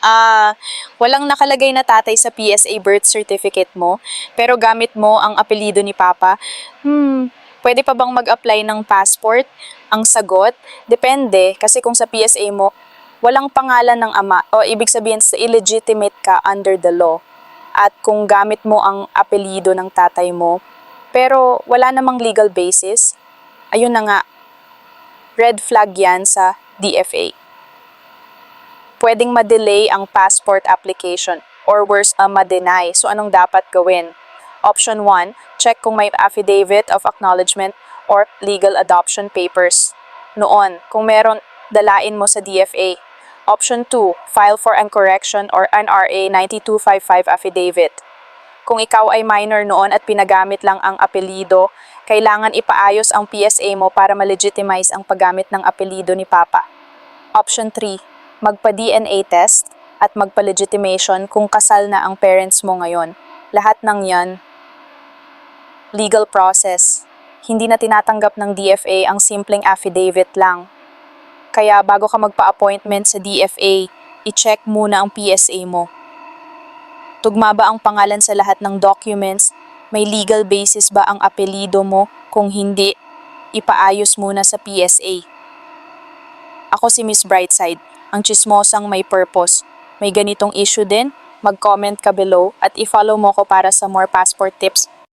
Ah, walang nakalagay na tatay sa PSA birth certificate mo, pero gamit mo ang apelido ni Papa. Hmm, pwede pa bang mag-apply ng passport? Ang sagot, depende kasi kung sa PSA mo, walang pangalan ng ama o ibig sabihin sa illegitimate ka under the law. At kung gamit mo ang apelido ng tatay mo, pero wala namang legal basis, ayun na nga, red flag yan sa DFA pwedeng ma-delay ang passport application or worse, uh, ma-deny. So anong dapat gawin? Option 1, check kung may affidavit of acknowledgement or legal adoption papers. Noon, kung meron, dalain mo sa DFA. Option 2, file for an correction or NRA 9255 affidavit. Kung ikaw ay minor noon at pinagamit lang ang apelido, kailangan ipaayos ang PSA mo para ma-legitimize ang paggamit ng apelido ni Papa. Option 3, magpa-DNA test at magpa-legitimation kung kasal na ang parents mo ngayon. Lahat ng yan, legal process. Hindi na tinatanggap ng DFA ang simpleng affidavit lang. Kaya bago ka magpa-appointment sa DFA, i-check muna ang PSA mo. Tugma ba ang pangalan sa lahat ng documents? May legal basis ba ang apelido mo? Kung hindi, ipaayos muna sa PSA. Ako si Miss Brightside, ang chismosang may purpose. May ganitong issue din? Mag-comment ka below at i-follow mo ko para sa more passport tips